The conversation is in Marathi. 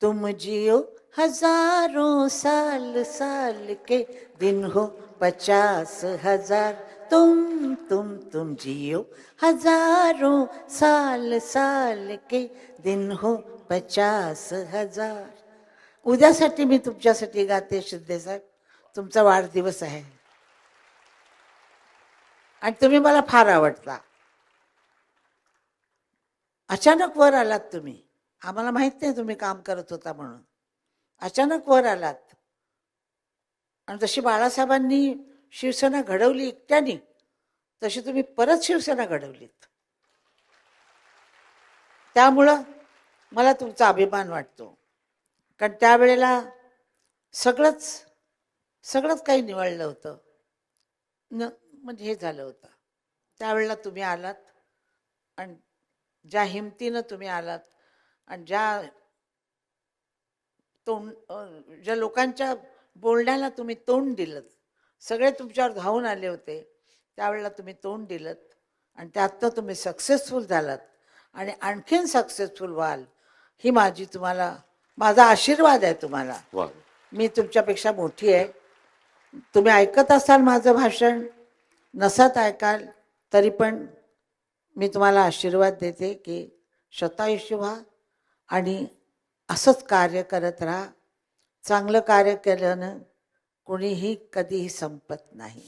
तुम जियो हजारों साल साल के दिन हो पचास हजार। तुम तुम तुम जियो हजारों साल साल के दिन हो पचास हजार। उद्यासाठी मी तुमच्यासाठी गाते शिंदे साहेब. तुमचा वाढदिवस आहे. आणि तुम्ही मला फार आवडता. अचानक वर आलात तुम्ही. आम्हाला माहीत नाही तुम्ही काम करत होता म्हणून. अचानक वर आलात. आणि जशी बाळासाहेबांनी शिवसेना घडवली एकट्याने तशी तुम्ही परत शिवसेना घडवलीत. त्यामुळं मला तुमचा अभिमान वाटतो. कारण त्यावेळेला सगळंच सगळंच काही निवडलं होतं. न म्हणजे हे झालं होतं. त्यावेळेला तुम्ही आलात. आणि ज्या हिमतीनं तुम्ही आलात आणि ज्या तोंड ज्या लोकांच्या बोलण्याला तुम्ही तोंड दिलं सगळे तुमच्यावर धावून आले होते त्यावेळेला तुम्ही तोंड दिलं आणि त्यातनं तुम्ही सक्सेसफुल झालात आणि आणखीन सक्सेसफुल व्हाल ही माझी तुम्हाला माझा आशीर्वाद आहे तुम्हाला. मी तुमच्यापेक्षा मोठी आहे. तुम्ही ऐकत असाल माझं भाषण नसत ऐकाल तरी पण मी तुम्हाला आशीर्वाद देते की शतायुष्य व्हा आणि असंच कार्य करत राहा. चांगलं कार्य केल्यानं कोणीही कधीही संपत नाही.